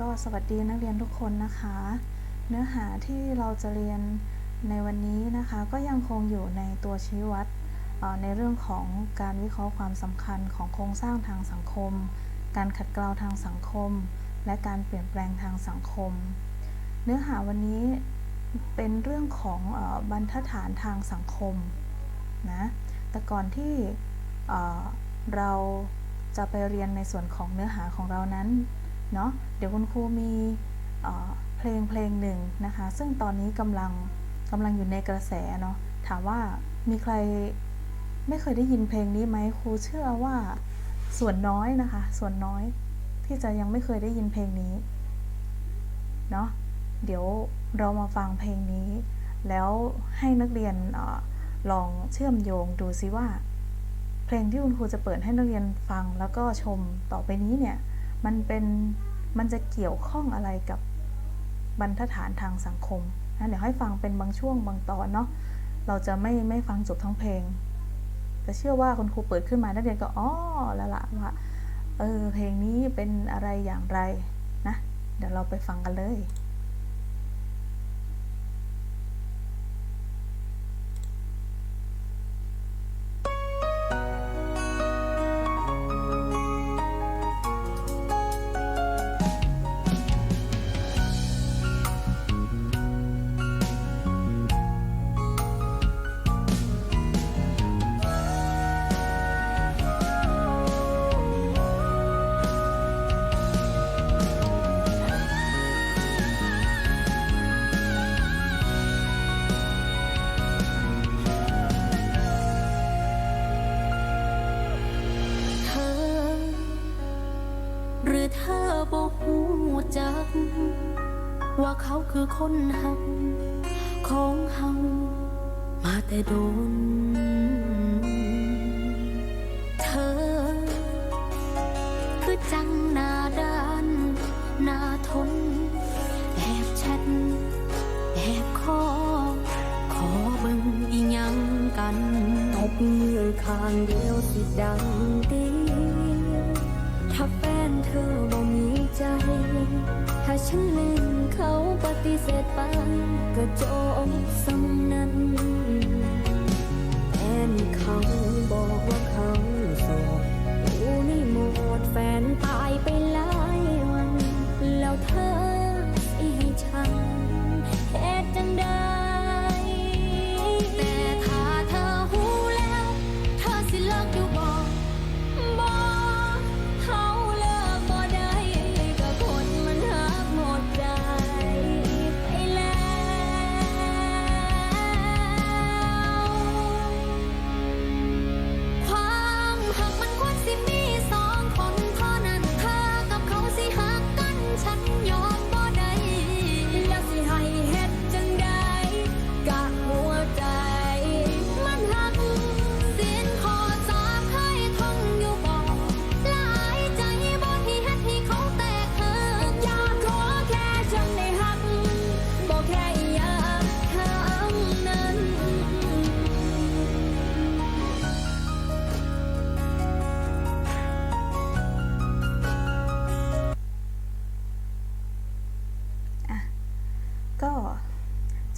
ก็สวัสดีนักเรียนทุกคนนะคะ เนื้อหาที่เราจะเรียนในวันนี้นะคะ ก็ยังคงอยู่ในตัวชี้วัดในเรื่องของการวิเคราะห์ความสำคัญของโครงสร้างทางสังคม การขัดเกลาทางสังคม และการเปลี่ยนแปลงทางสังคม เนื้อหาวันนี้เป็นเรื่องของอบรรทัดฐานทางสังคมนะแต่ก่อนที่เราจะไปเรียนในส่วนของเนื้อหาของเรานั้น เนาะเดี๋ยวคุณครูมีเพลงเพลงหนึ่งนะคะ ซึ่งตอนนี้กำลังกำลังอยู่ในกระแสเนาะถามว่ามีใครไม่เคยได้ยินเพลงนี้ไหมครูเชื่อว่าส่วนน้อยนะคะ ส่วนน้อยที่จะยังไม่เคยได้ยินเพลงนี้เนาะเดี๋ยวเรามาฟังเพลงนี้ แล้วให้นักเรียนออลองเชื่อมโยงดูซิว่า เพลงที่คุณครูจะเปิดให้นักเรียนฟังแล้วก็ชมต่อไปนี้เนี่ย มันเป็นมันจะเกี่ยวข้องอะไรกับบรรทัดฐานทางสังคมนะเดี๋ยวให้ฟังเป็นบางช่วงบางตอนเนาะเราจะไม่ไม่ฟังจบทั้งเพลง แต่เชื่อว่าคุณครูเปิดขึ้นมานักเรียนก็อ๋อแล้วละว่าเออเพลงนี้เป็นอะไรอย่างไรนะเดี๋ยวเราไปฟังกันเลย จัก ว่าเขาคือคนหักของเฮามาแต่โดน เธอ คือจังหน้าด้านหน้าทน แอบแชทแอบคอขอเบิ่งอีหยังกันตบมือข้างเดียวสิดังดี ถ้าแฟนเธอบ่มี ใจ ถ้าฉันเล่นเขาปฏิเสธไปก็จบ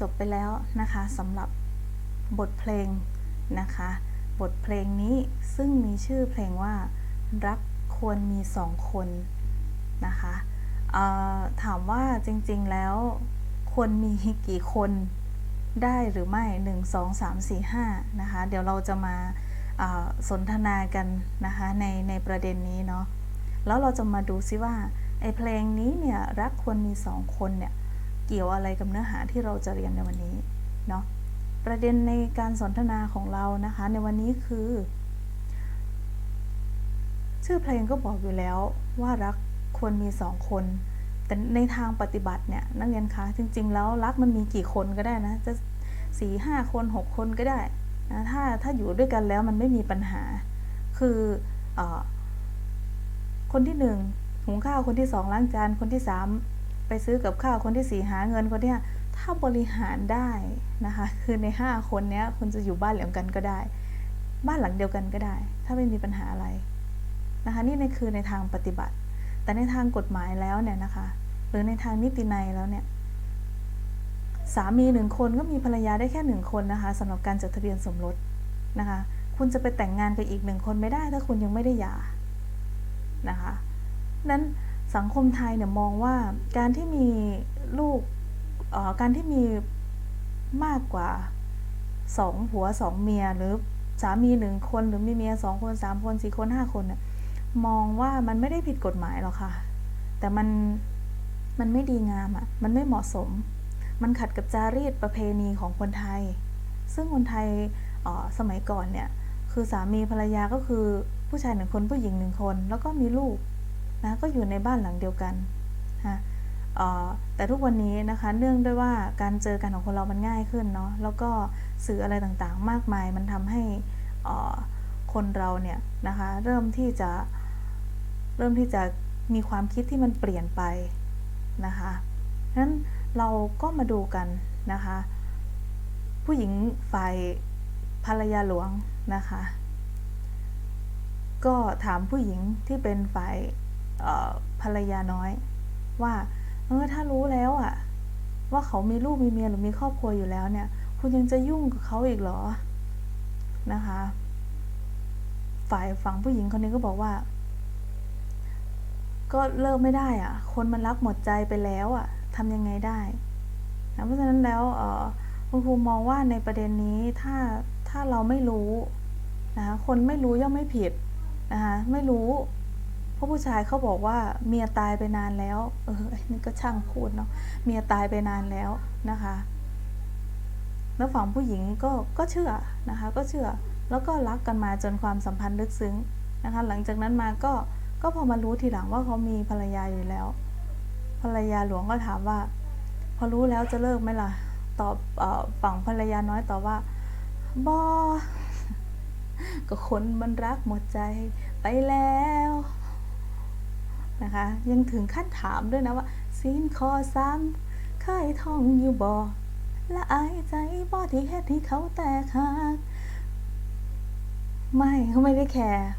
จบไปแล้วนะคะสำหรับบทเพลงนะคะ บทเพลงนี้ซึ่งมีชื่อเพลงว่ารักควรมีสองคนนะคะถามว่าจริงๆแล้วควรมีกี่คนได้หรือไม่ 1 2 3 4 5นะคะ เดี๋ยวเราจะมาสนทนากันนะคะในในประเด็นนี้เนาะ แล้วเราจะมาดูซิว่าไอเพลงนี้เนี่ยรักควรมีสองคนเนี่ย เกี่ยวอะไรกับเนื้อหาที่เราจะเรียนในวันนี้เนาะประเด็นในการสนทนาของเรานะคะ ในวันนี้คือ ชื่อเพลงก็บอกอยู่แล้วว่ารักควรมีสองคน แต่ในทางปฏิบัติเนี่ยนักเรียนคะจริง ๆ แล้วรักมันมีกี่คนก็ได้นะ จะสี่ห้าคนหกคนก็ได้นะถ้าถ้าอยู่ด้วยกันแล้วมันไม่มีปัญหา คืออคนที่หนึ่งหุงข้าวคนที่สองล้างจานคนที่สาม ไปซื้อกับข้าวคนที่สี่หาเงินคนที่ห้าถ้าบริหารได้นะคะ คือในห้าคนเนี้ยคุณจะอยู่บ้านหลังกันก็ได้ บ้านหลังเดียวกันก็ได้ ถ้าไม่มีปัญหาอะไรนะคะนี่ในคือในทางปฏิบัติ แต่ในทางกฎหมายแล้วเนี่ยนะคะ หรือในทางนิตินัยแล้วเนี่ยสามีหนึ่งคนก็มีภรรยาได้แค่หนึ่งคนนะคะสำหรับการจดทะเบียนสมรสนะคะ คุณจะไปแต่งงานกับอีกหนึ่งคนไม่ได้ ถ้าคุณยังไม่ได้หย่านะคะนั้น สังคมไทยเนี่ยมองว่าการที่มีลูกการที่มีมากกว่าสองผัวสองเมียหรือสามีหนึ่งคนหรือมีเมียสองคนสามคนสี่คนห้าคนเนี่ยมองว่ามันไม่ได้ผิดกฎหมายหรอกค่ะ แต่มันมันไม่ดีงามอะ่ะ มันไม่เหมาะสม มันขัดกับจารีตประเพณีของคนไทย ซึ่งคนไทยอ่อสมัยก่อนเนี่ย คือสามีภรรยาก็คือผู้ชายหนึ่งคนผู้หญิงหนึ่งคน แล้วก็มีลูก นะก็อยู่ในบ้านหลังเดียวกันนะแต่ทุกวันนี้นะคะเนื่องด้วยว่าการเจอกันของคนเรามันง่ายขึ้นเนาะแล้วก็สื่ออะไรต่างๆ มากมายมันทำให้คนเราเนี่ยนะคะเริ่มที่จะเริ่มที่จะมีความคิดที่มันเปลี่ยนไปนะคะนั้นเราก็มาดูกันนะคะ ผู้หญิงฝ่ายภรรยาหลวงนะคะ ก็ถามผู้หญิงที่เป็นฝ่าย ภรรยาน้อย ว่าเออถ้ารู้แล้วอะว่าเขามีลูกมีเมียหรือมีครอบครัวอยู่แล้วเนี่ย คุณยังจะยุ่งกับเขาอีกเหรอนะคะ ฝ่ายฝั่งผู้หญิงคนนี้ก็บอกว่า ก็เลิกไม่ได้อะคนมันรักหมดใจไปแล้วอะทำยังไงได้นะเพราะฉะนั้นแล้วเออคุณครูมองว่าในประเด็นนี้ถ้าถ้าเราไม่รู้นะคะคนไม่รู้ย่อมไม่ผิดนะคะไม่รู้ เพราะผู้ชายเขาบอกว่าเมียตายไปนานแล้ว เออนี่ก็ช่างพูดเนาะเมียตายไปนานแล้วนะคะ แล้วฝั่งผู้หญิงก็ก็เชื่อนะคะ ก็เชื่อแล้วก็รักกันมาจนความสัมพันธ์ลึกซึ้งนะคะ หลังจากนั้นมาก็ก็พอมารู้ทีหลังว่าเขามีภรรยาอยู่แล้ว ภรรยาหลวงก็ถามว่า พอรู้แล้วจะเลิกไหมล่ะตอบฝั่งภรรยาน้อยตอบว่าบอก็คนมันรักหมดใจไปแล้ว นะคะ ยังถึงขั้นถามด้วยนะว่าสินคอซ้ำเคยท่องอยู่บอละอายใจบอที่เฮ็ดให้เขาแตกหักไม่เขาไม่ได้แคร์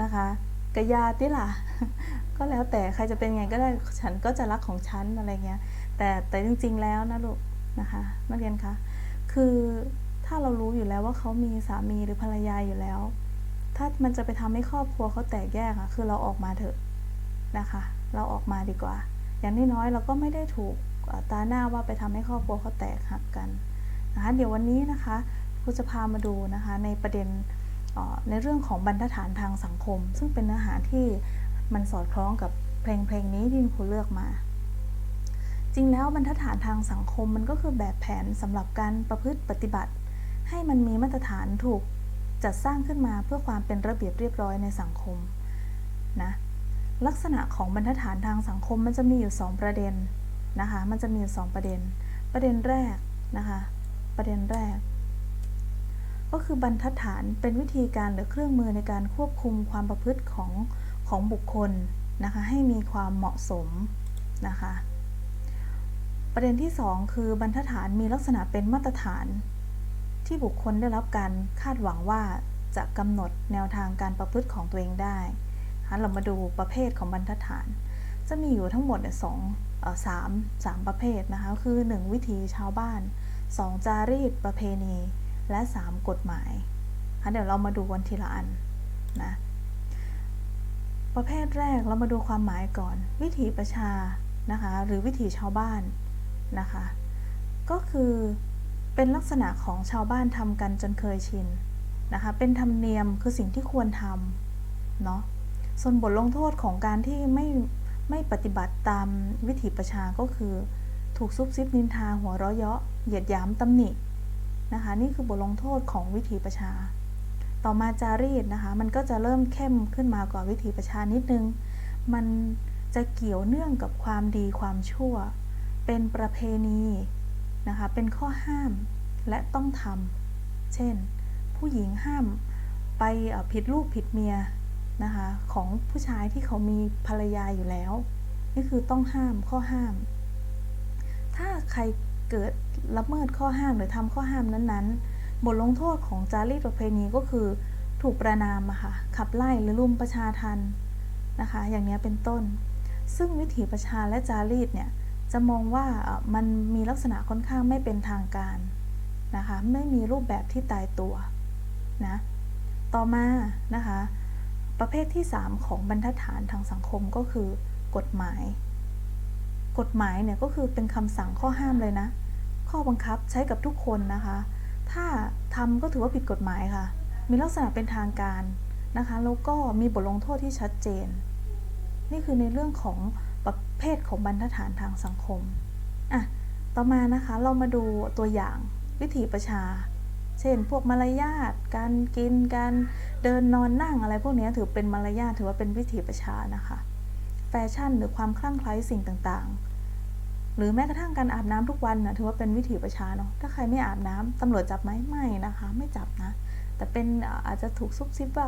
นะคะกะยาติล่ะ ก็แล้วแต่ใครจะเป็นไงก็ได้ฉันก็จะรักของฉันอะไรเงี้ย แต่แต่จริง ๆ แล้วนะลูกนะคะนักเรียนคะคือถ้าเรารู้อยู่แล้วว่าเขามีสามีหรือภรรยาอยู่แล้ว ถ้ามันจะไปทำให้ครอบครัวเขาแตกแยกอะคือเราออกมาเถอะ นะคะ เราออกมาดีกว่า อย่างน้อยๆเราก็ไม่ได้ถูกตาหน้าว่าไปทำให้ครอบครัวเขาแตกหักกันนะคะเดี๋ยววันนี้นะคะครูจะพามาดูนะคะในประเด็นในเรื่องของบรรทัดฐานทางสังคม ซึ่งเป็นเนื้อหาที่มันสอดคล้องกับเพลงเพลงนี้ที่ครูเลือกมา จริงแล้วบรรทัดฐานทางสังคมมันก็คือแบบแผนสำหรับการประพฤติปฏิบัติ ให้มันมีมาตรฐานถูกจัดสร้างขึ้นมาเพื่อความเป็นระเบียบเรียบร้อยในสังคมนะ ลักษณะของบรรทัดฐานทางสังคมมันจะมีอยู่ 2 ประเด็นนะคะ มันจะมีอยู่ 2 ประเด็น ประเด็นแรกนะคะ ประเด็นแรก ก็คือบรรทัดฐานเป็นวิธีการหรือเครื่องมือในการควบคุมความประพฤติของของบุคคลนะคะ ให้มีความเหมาะสมนะคะ ประเด็นที่ 2 คือบรรทัดฐานมีลักษณะเป็นมาตรฐาน ที่บุคคลได้รับการคาดหวังว่าจะกำหนดแนวทางการประพฤติของตัวเองได้ เรามาดูประเภทของบรรทัดฐาน จะมีอยู่ทั้งหมดเนี่ยสองสามสามประเภทนะคะ คือ 1 วิถีชาวบ้าน 2 จารีตประเพณี และ 3 กฎหมายนะคะเดี๋ยวเรามาดูกันทีละอันนะประเภทแรกเรามาดูความหมายก่อน วิถีประชานะคะหรือวิถีชาวบ้านนะคะก็คือเป็นลักษณะของชาวบ้านทำกันจนเคยชินนะคะเป็นธรรมเนียมคือสิ่งที่ควรทำเนาะ ส่วนบทลงโทษของการที่ไม่ไม่ปฏิบัติตามวิถีประชาก็คือ ถูกซุบซิบนินทาหัวเราะเยาะเหยียดหยามตำหนินะคะนี่คือบทลงโทษของวิถีประชา ต่อมาจารีตนะคะมันก็จะเริ่มเข้มขึ้นมากว่าวิถีประชานิดนึง มันจะเกี่ยวเนื่องกับความดีความชั่ว เป็นประเพณีนะคะเป็นข้อห้ามและต้องทำเช่น ผู้หญิงห้ามไปผิดลูกผิดเมีย นะคะของผู้ชายที่เขามีภรรยาอยู่แล้ว นี่คือต้องห้ามข้อห้าม ถ้าใครเกิดละเมิดข้อห้ามหรือทำข้อห้ามนั้นๆ บทลงโทษของจารีตประเพณีก็คือถูกประนามอะค่ะขับไล่หรือรุมประชาทันนะคะ อย่างนี้เป็นต้น ซึ่งวิถีประชาและจารีตเนี่ยจะมองว่ามันมีลักษณะค่อนข้างไม่เป็นทางการนะคะ ไม่มีรูปแบบที่ตายตัวนะ ต่อมานะคะ ประเภทที่ 3 ของบรรทัดฐานทางสังคมก็คือ กฎหมาย กฎหมายเนี่ยก็คือเป็นคำสั่งข้อห้ามเลยนะ ข้อบังคับใช้กับทุกคนนะคะ ถ้าทำก็ถือว่าผิดกฎหมายค่ะ มีลักษณะเป็นทางการนะคะแล้วก็มีบทลงโทษที่ชัดเจน นี่คือในเรื่องของประเภทของบรรทัดฐานทางสังคมอะต่อมานะคะเรามาดูตัวอย่างวิถีประชา เช่น พวกมารยาทการกินการเดินนอนนั่งอะไรพวกนี้ถือเป็นมารยาทถือว่าเป็นวิถีประชานะคะ แฟชั่นหรือความคลั่งไคล้สิ่งต่างๆ หรือแม้กระทั่งการอาบน้ำทุกวันนะถือว่าเป็นวิถีประชาเนาะถ้าใครไม่อาบน้ำตำรวจจับไหมไม่นะคะ ไม่จับนะแต่เป็นอาจจะถูกซุบซิบว่า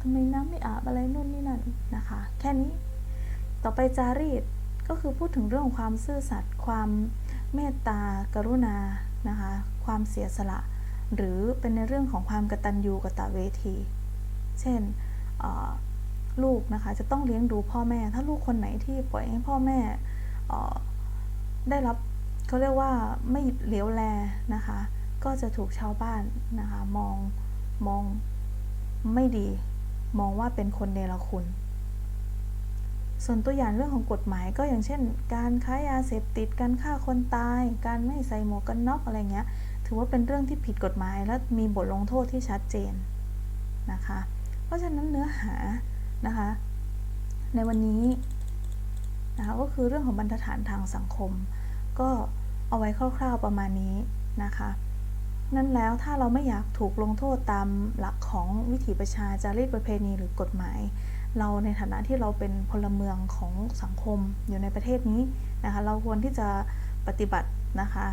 ทำไมน้ำไม่อาบอะไรนู่นนี่นั่นนะคะ แค่นี้ต่อไปจารีตก็คือพูดถึงเรื่องของความซื่อสัตย์ความเมตตากรุณานะคะ ความเสียสละ หรือเป็นในเรื่องของความกตัญญูกตเวที เช่นลูกนะคะจะต้องเลี้ยงดูพ่อแม่ ถ้าลูกคนไหนที่ปล่อยให้พ่อแม่ได้รับเขาเรียกว่าไม่เหลียวแลนะคะ ก็จะถูกชาวบ้านนะคะมองมองไม่ดี มองว่าเป็นคนเนรคุณ ส่วนตัวอย่างเรื่องของกฎหมายก็อย่างเช่น การค้ายาเสพติดการฆ่าคนตาย การไม่ใส่หมวกกันน็อกอะไรเงี้ย ถือว่าเป็นเรื่องที่ผิดกฎหมายและมีบทลงโทษที่ชัดเจนนะคะ เพราะฉะนั้นเนื้อหานะคะ ในวันนี้นะคะก็คือเรื่องของบรรทัดฐานทางสังคม ก็เอาไว้คร่าวๆประมาณนี้นะคะนั่นแล้วถ้าเราไม่อยากถูกลงโทษตามหลักของวิถีประชาจารีตประเพณีหรือกฎหมาย เราในฐานะที่เราเป็นพลเมืองของสังคมอยู่ในประเทศนี้นะคะ เราควรที่จะปฏิบัตินะคะ